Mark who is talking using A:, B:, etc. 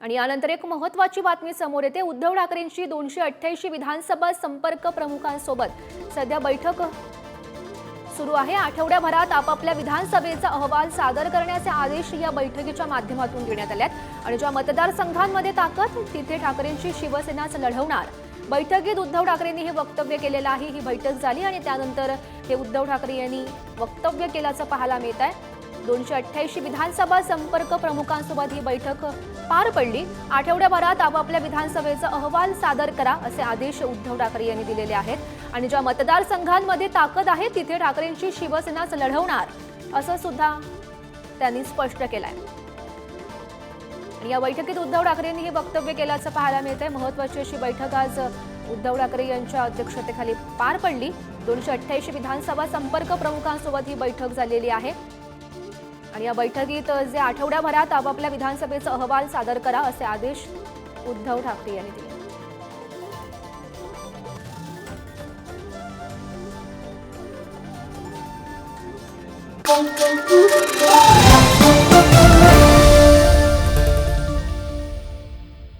A: आणि यानंतर एक महत्वाची बातमी समोर येते. उद्धव ठाकरेंची दोनशे अठ्ठ्याऐंशी विधानसभा संपर्क प्रमुखांसोबत सध्या बैठक सुरू आहे. आठवड्याभरात आपापल्या विधानसभेचा अहवाल सादर करण्याचे आदेश या बैठकीच्या माध्यमातून देण्यात आले आहेत. आणि ज्या मतदारसंघांमध्ये ताकद तिथे ठाकरेंची शिवसेनाच लढवणार. बैठकीत उद्धव ठाकरेंनी हे वक्तव्य केलेलं आहे. ही बैठक झाली आणि त्यानंतर हे उद्धव ठाकरे यांनी वक्तव्य केल्याचं पाहायला मिळत आहे दोनशे अठ्ठ्याऐंशी विधानसभा संपर्क प्रमुखांसोबत ही बैठक पार पडली. आठवड्याभरात आपापल्या विधानसभेचा अहवाल सादर करा असे आदेश उद्धव ठाकरे यांनी दिलेले आहेत. आणि ज्या मतदारसंघांमध्ये ताकद आहे तिथे ठाकरेंची शिवसेनाच लढवणार असं सुद्धा त्यांनी स्पष्ट केलंय. आहे या बैठकीत उद्धव ठाकरेंनी हे वक्तव्य केल्याचं पाहायला मिळतंय. महत्वाची अशी बैठक आज उद्धव ठाकरे यांच्या अध्यक्षतेखाली पार पडली. दोनशे अठ्ठ्याऐंशी विधानसभा संपर्क प्रमुखांसोबत ही बैठक झालेली आहे. आणि या बैठकीत जे आठवड्याभरात आपापल्या विधानसभेचा अहवाल सादर करा असे आदेश उद्धव ठाकरे यांनी दिले
B: Thank you.